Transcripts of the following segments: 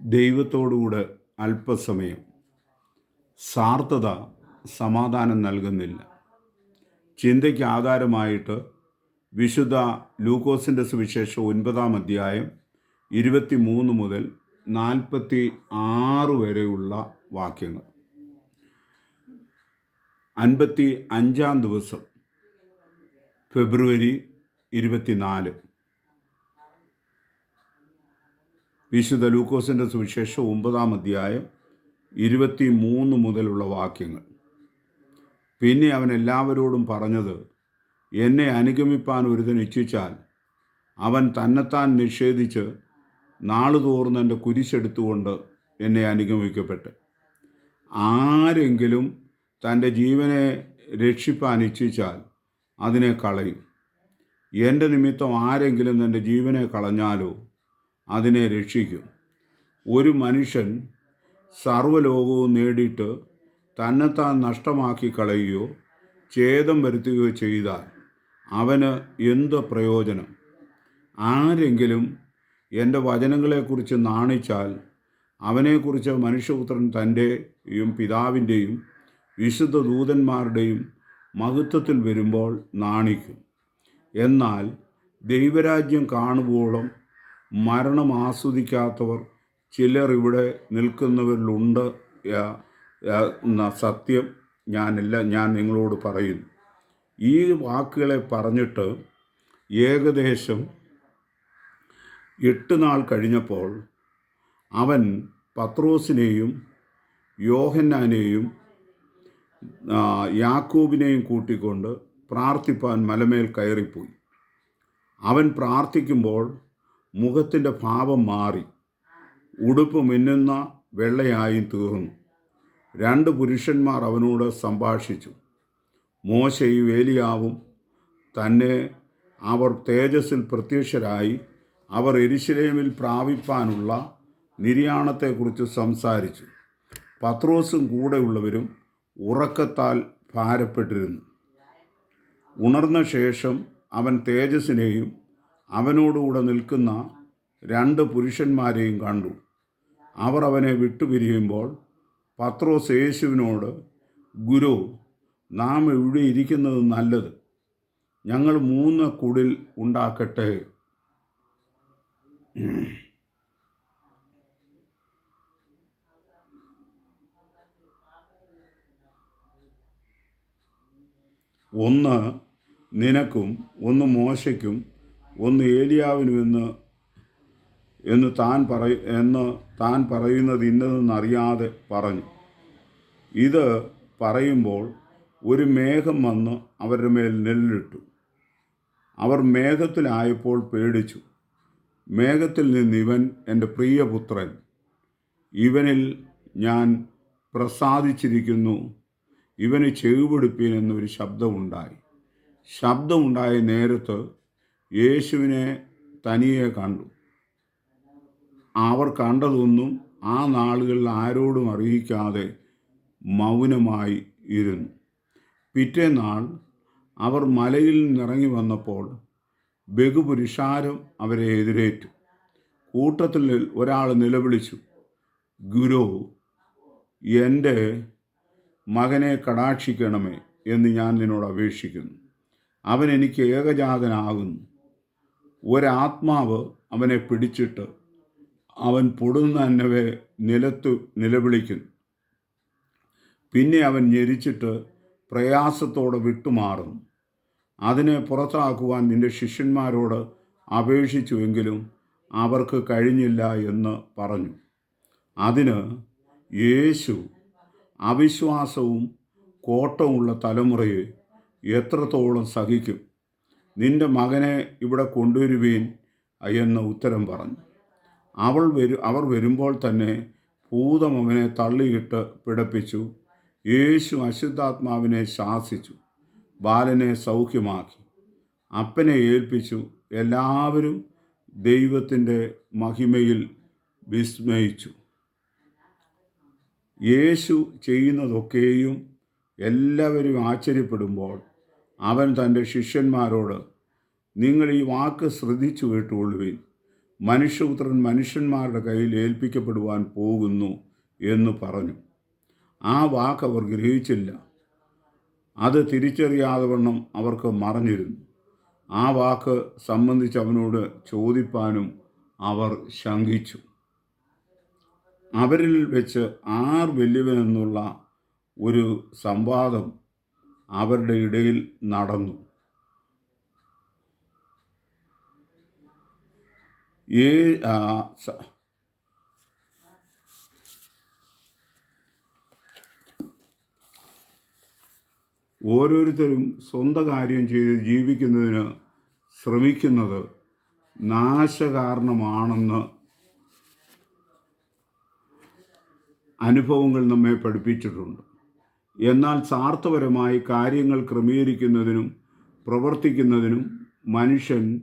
ദൈവത്തോടുകൂടെ അല്പസമയം സാർത്ഥത സമാധാനം നൽകുന്നില്ല. ചിന്തയ്ക്ക് ആധാരമായിട്ട് വിശുദ്ധ ലൂക്കോസിന്റെ സുവിശേഷം ഒൻപതാം അധ്യായം ഇരുപത്തി മൂന്ന് മുതൽ നാൽപ്പത്തി ആറ് വരെയുള്ള വാക്യങ്ങൾ. അൻപത്തി അഞ്ചാം ദിവസം ഫെബ്രുവരി ഇരുപത്തിനാല്. വിശുദ്ധ ലൂക്കോസിന്റെ സുവിശേഷം ഒമ്പതാം അധ്യായം ഇരുപത്തി മൂന്ന് മുതലുള്ള വാക്യങ്ങൾ. പിന്നെ അവൻ എല്ലാവരോടും പറഞ്ഞത് എന്നെ അനുഗമിപ്പാൻ ഒരുതൻ ഇച്ഛിച്ചാൽ അവൻ തന്നെത്താൻ നിഷേധിച്ച് നാളുതോറും എന്റെ കുരിശെടുത്തുകൊണ്ട് എന്നെ അനുഗമിക്കപ്പെട്ട്. ആരെങ്കിലും തന്റെ ജീവനെ രക്ഷിപ്പാൻ ഇച്ഛിച്ചാൽ അതിനെ കളയും. എന്റെ നിമിത്തം ആരെങ്കിലും തന്റെ ജീവനെ കളഞ്ഞാലോ അതിനെ രക്ഷിക്കും. ഒരു മനുഷ്യൻ സർവലോകവും നേടിയിട്ട് തന്നെത്താൻ നഷ്ടമാക്കി കളയുകയോ ഛേദം വരുത്തുകയോ ചെയ്താൽ അവന് എന്ത് പ്രയോജനം? ആരെങ്കിലും എന്റെ വചനങ്ങളെക്കുറിച്ച് നാണിച്ചാൽ അവനെക്കുറിച്ച് മനുഷ്യപുത്രൻ തന്റെയും പിതാവിന്റെയും വിശുദ്ധ ദൂതന്മാരുടെയും മഹത്വത്തിൽ വരുമ്പോൾ നാണിക്കും. എന്നാൽ ദൈവരാജ്യം കാണുവോളം മരണം ആസ്വദിക്കാത്തവർ ചിലർ ഇവിടെ നിൽക്കുന്നവരിലുണ്ട്. എന്ന സത്യം ഞാനില്ല ഞാൻ നിങ്ങളോട് പറയുന്നു. ഈ വാക്കുകളെ പറഞ്ഞിട്ട് ഏകദേശം എട്ട് നാൾ കഴിഞ്ഞപ്പോൾ അവൻ പത്രോസിനെയും യോഹന്നാനെയും യാക്കോബിനെയും കൂട്ടിക്കൊണ്ട് പ്രാർത്ഥിപ്പാൻ മലമേൽ കയറിപ്പോയി. അവൻ പ്രാർത്ഥിക്കുമ്പോൾ മുഖത്തിന്റെ ഭാവം മാറി. ഉടുപ്പ് മിന്നുന്ന വെള്ളയായും തീർന്നു. രണ്ട് പുരുഷന്മാർ അവനോട് സംഭാഷിച്ചു. മോശയും ഏലിയാവും തന്നെ അവർ തേജസ്സിൽ പ്രത്യക്ഷരായി. അവർ എരിശിലേമിൽ പ്രാപിപ്പാനുള്ള നിര്യാണത്തെക്കുറിച്ച് സംസാരിച്ചു. പത്രോസും കൂടെയുള്ളവരും ഉറക്കത്താൽ ഭാരപ്പെട്ടിരുന്നു. ഉണർന്ന ശേഷം അവൻ തേജസ്സിനെയും അവനോടുകൂടെ നിൽക്കുന്ന രണ്ട് പുരുഷന്മാരെയും കണ്ടു. അവർ അവനെ വിട്ടുപിരിയുമ്പോൾ പത്രോസ് യേശുവിനോട് ഗുരു നാം ഇവിടെ ഇരിക്കുന്നത് നല്ലത്. ഞങ്ങൾ മൂന്ന് കുടിൽ ഉണ്ടാക്കട്ടെ. ഒന്ന് നിനക്കും ഒന്ന് മോശയ്ക്കും ഒന്ന് ഏലിയാവിനുമെന്ന് എന്ന് താൻ പറയ എന്ന് താൻ പറയുന്നത് ഇന്നതെന്നറിയാതെ പറഞ്ഞു. ഇത് പറയുമ്പോൾ ഒരു മേഘം വന്ന് അവരുടെ മേൽ നെല്ലിട്ടു. അവർ മേഘത്തിലായപ്പോൾ പേടിച്ചു. മേഘത്തിൽ നിന്ന് ഇവൻ എന്റെ പ്രിയപുത്രൻ. ഇവനിൽ ഞാൻ പ്രസാദിച്ചിരിക്കുന്നു. ഇവന് ചെവിപിടിപ്പീൻ എന്നൊരു ശബ്ദമുണ്ടായി. ശബ്ദമുണ്ടായ നേരത്ത് യേശുവിനെ തനിയെ കണ്ടു. അവർ കണ്ടതൊന്നും ആ നാളുകളിൽ ആരോടും അറിയിക്കാതെ മൗനമായി ഇരുന്നു. പിറ്റേനാൾ അവർ മലയിൽ നിന്നിറങ്ങി വന്നപ്പോൾ ബഹുപുരുഷാരം അവരെ എതിരേറ്റു. കൂട്ടത്തിൽ ഒരാൾ നിലവിളിച്ചു ഗുരു എന്റെ മകനെ കടാക്ഷിക്കണമേ എന്ന് ഞാൻ നിന്നോട് അപേക്ഷിക്കുന്നു. അവൻ എനിക്ക് ഏകജാതനാകുന്നു. ഒരാത്മാവ് അവനെ പിടിച്ചിട്ട് അവൻ പൊടുന്ന അന്നവെ നിലത്തു നിലവിളിക്കുന്നു പിന്നെ അവൻ ഞെരിച്ചിട്ട് പ്രയാസത്തോടെ വിട്ടുമാറുന്നു അതിനെ പുറത്താക്കുവാൻ നിന്റെ ശിഷ്യന്മാരോട് അപേക്ഷിച്ചുവെങ്കിലും അവർക്ക് കഴിഞ്ഞില്ല എന്ന് പറഞ്ഞു. അതിന് യേശു അവിശ്വാസവും കോട്ടമുള്ള തലമുറയെ എത്രത്തോളം സഹിക്കും? നിന്റെ മകനെ ഇവിടെ കൊണ്ടുവരുവീൻ എന്ന് ഉത്തരം പറഞ്ഞു. അവൾ വരു അവർ വരുമ്പോൾ തന്നെ ഭൂതം അവനെ തള്ളിയിട്ട് പിടപ്പിച്ചു. യേശു അശുദ്ധാത്മാവിനെ ശാസിച്ചു. ബാലനെ സൗഖ്യമാക്കി. അപ്പനെ ഏൽപ്പിച്ചു. എല്ലാവരും ദൈവത്തിന്റെ മഹിമയിൽ വിസ്മയിച്ചു. യേശു ചെയ്യുന്നതൊക്കെയും എല്ലാവരും ആശ്ചര്യപ്പെടുമ്പോൾ അവൻ തന്റെ ശിഷ്യന്മാരോട് നിങ്ങൾ ഈ വാക്ക് ശ്രദ്ധിച്ചു കേട്ടുകൊള്ളുവിൻ. മനുഷ്യപുത്രൻ മനുഷ്യന്മാരുടെ കയ്യിൽ ഏൽപ്പിക്കപ്പെടുവാൻ പോകുന്നു എന്ന് പറഞ്ഞു. ആ വാക്ക് അവർ ഗ്രഹിച്ചില്ല. അത് തിരിച്ചറിയാതെ വണ്ണം അവർക്ക് മറഞ്ഞിരുന്നു. ആ വാക്ക് സംബന്ധിച്ച് അവനോട് ചോദിപ്പാനും അവർ ശങ്കിച്ചു. അവരിൽ വെച്ച് ആർ വലിയവനെന്നുള്ള ഒരു സംവാദം അവരുടെ ഇടയിൽ നടന്നു. ഓരോരുത്തരും സ്വന്തം കാര്യം ചെയ്ത് ജീവിക്കുന്നതിന് ശ്രമിക്കുന്നത് നാശകാരണമാണെന്ന് അനുഭവങ്ങൾ നമ്മെ പഠിപ്പിച്ചിട്ടുണ്ട്. എന്നാൽ സാർത്ഥപരമായി കാര്യങ്ങൾ ക്രമീകരിക്കുന്നതിനും പ്രവർത്തിക്കുന്നതിനും മനുഷ്യൻ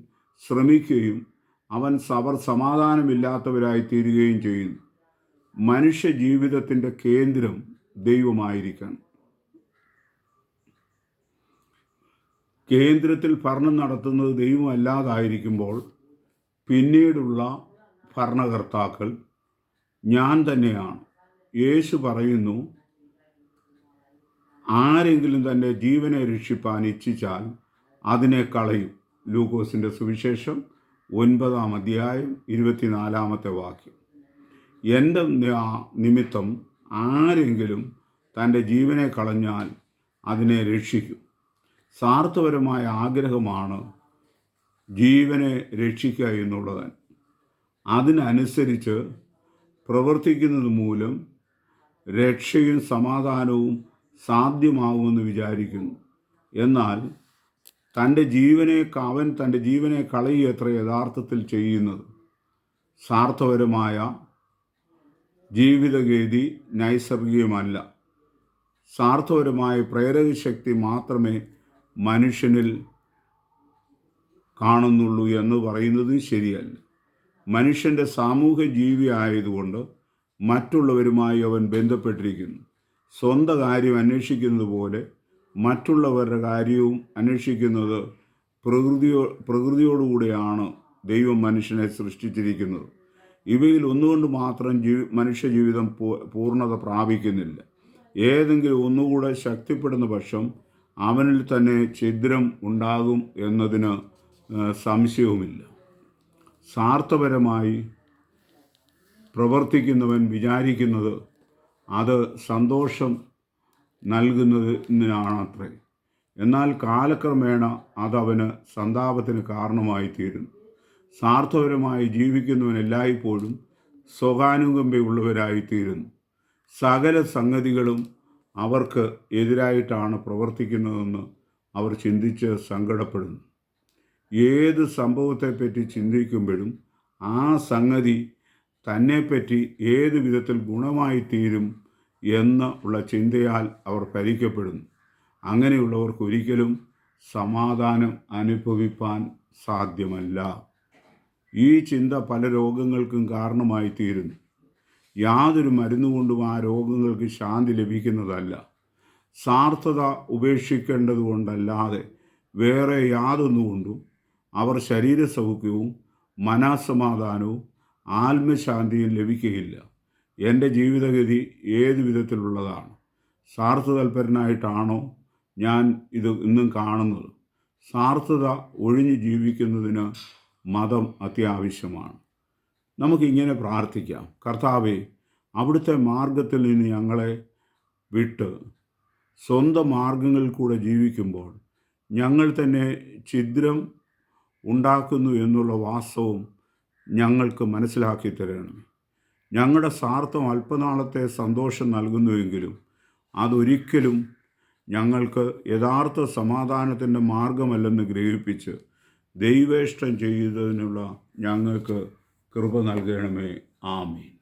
ശ്രമിക്കുകയും അവൻ സവർ സമാധാനമില്ലാത്തവരായി തീരുകയും ചെയ്യുന്നു മനുഷ്യ ജീവിതത്തിന്റെ കേന്ദ്രം ദൈവമായിരിക്കണം. കേന്ദ്രത്തിൽ ഭരണം നടത്തുന്നത് ദൈവമല്ലാതായിരിക്കുമ്പോൾ പിന്നീടുള്ള ഭരണകർത്താക്കൾ ഞാൻ തന്നെയാണ്. യേശു പറയുന്നു ആരെങ്കിലും തന്റെ ജീവനെ രക്ഷിപ്പാൻ ഇച്ഛിച്ചാൽ അതിനെ കളയും. ലൂക്കോസിന്റെ സുവിശേഷം ഒൻപതാം അധ്യായം ഇരുപത്തിനാലാമത്തെ വാക്യം. എന്റെ നിമിത്തം ആരെങ്കിലും തന്റെ ജീവനെ കളഞ്ഞാൽ അതിനെ രക്ഷിക്കും. സാർത്ഥപരമായ ആഗ്രഹമാണ് ജീവനെ രക്ഷിക്കുക എന്നുള്ളത് അതിനനുസരിച്ച് പ്രവർത്തിക്കുന്നത് മൂലം രക്ഷയും സമാധാനവും സാധ്യമാവുമെന്ന് വിചാരിക്കുന്നു. എന്നാൽ തന്റെ ജീവനെ അവൻ തന്റെ ജീവനെ കളയുകയത്ര യഥാർത്ഥത്തിൽ ചെയ്യുന്നത്. സാർത്ഥപരമായ ജീവിതഗതി നൈസർഗികമല്ല. സാർത്ഥപരമായ പ്രേരക ശക്തി മാത്രമേ മനുഷ്യനിൽ കാണുന്നുള്ളൂ എന്ന് പറയുന്നത് ശരിയല്ല. മനുഷ്യന്റെ സാമൂഹ്യ ജീവി ആയതുകൊണ്ട് മറ്റുള്ളവരുമായി അവൻ ബന്ധപ്പെട്ടിരിക്കുന്നു. സ്വന്തം കാര്യം അന്വേഷിക്കുന്നത് പോലെ മറ്റുള്ളവരുടെ കാര്യവും അന്വേഷിക്കുന്നത് പ്രകൃതിയോ പ്രകൃതിയോടുകൂടിയാണ് ദൈവം മനുഷ്യനെ സൃഷ്ടിച്ചിരിക്കുന്നത്. ഇവയിൽ ഒന്നുകൊണ്ട് മാത്രം ജീവി മനുഷ്യ ജീവിതം പൂർണത പ്രാപിക്കുന്നില്ല. ഏതെങ്കിലും ഒന്നുകൂടെ ശക്തിപ്പെടുന്ന പക്ഷം അവനിൽ തന്നെ ഛിദ്രം ഉണ്ടാകും എന്നതിന് സംശയവുമില്ല. സാർത്ഥപരമായി പ്രവർത്തിക്കുന്നവൻ വിചാരിക്കുന്നത് അത് സന്തോഷം നൽകുന്നതിനാണത്രേ. എന്നാൽ കാലക്രമേണ അതവന് സന്താപത്തിന് കാരണമായി തീരുന്നു സാർത്ഥപരമായി ജീവിക്കുന്നവൻ എല്ലായ്പ്പോഴും സ്വകാനുകമ്പയുള്ളവരായി തീരുന്നു സകല സംഗതികളും അവർക്ക് എതിരായിട്ടാണ് പ്രവർത്തിക്കുന്നതെന്ന് അവർ ചിന്തിച്ച് സങ്കടപ്പെടുന്നു. ഏത് സംഭവത്തെപ്പറ്റി ചിന്തിക്കുമ്പോഴും ആ സംഗതി തന്നെപ്പറ്റി ഏത് വിധത്തിൽ ഗുണമായി തീരും എന്ന് ഉള്ള ചിന്തയാൽ അവർ ഭരിക്കപ്പെടുന്നു. അങ്ങനെയുള്ളവർക്ക് ഒരിക്കലും സമാധാനം അനുഭവിപ്പാൻ സാധ്യമല്ല. ഈ ചിന്ത പല രോഗങ്ങൾക്കും കാരണമായി തീരുന്നു യാതൊരു മരുന്നുകൊണ്ടും ആ രോഗങ്ങൾക്ക് ശാന്തി ലഭിക്കുന്നതല്ല. സാർത്ഥത ഉപേക്ഷിക്കേണ്ടതുകൊണ്ടല്ലാതെ വേറെ യാതൊന്നുകൊണ്ടും അവർ ശരീരസൗഖ്യവും മനസമാധാനവും ആത്മശാന്തിയും ലഭിക്കുകയില്ല എന്റെ ജീവിതഗതി ഏത് വിധത്തിലുള്ളതാണ്? സ്വാർത്ഥതൽപരനായിട്ടാണോ ഞാൻ ഇത് ഇന്നും കാണുന്നത്? സ്വാർത്ഥത ഒഴിഞ്ഞ് ജീവിക്കുന്നതിന് മതം അത്യാവശ്യമാണ്. നമുക്കിങ്ങനെ പ്രാർത്ഥിക്കാം. കർത്താവെ അവിടുത്തെ മാർഗത്തിൽ നിന്ന് ഞങ്ങളെ വിട്ട് സ്വന്തം മാർഗങ്ങളിൽ കൂടെ ജീവിക്കുമ്പോൾ ഞങ്ങൾ തന്നെ ഛിദ്രം ഉണ്ടാക്കുന്നു എന്നുള്ള വാസ്തവം ഞങ്ങൾക്ക് മനസ്സിലാക്കി തരണം. ഞങ്ങളുടെ സ്വാർത്ഥം അല്പനാളത്തെ സന്തോഷം നൽകുന്നുവെങ്കിലും അതൊരിക്കലും ഞങ്ങൾക്ക് യഥാർത്ഥ സമാധാനത്തിന്റെ മാർഗമല്ലെന്ന് ഗ്രഹിപ്പിച്ച് ദൈവേഷ്ടം ചെയ്തതിനുള്ള ഞങ്ങൾക്ക് കൃപ നൽകണമേ. ആമീൻ.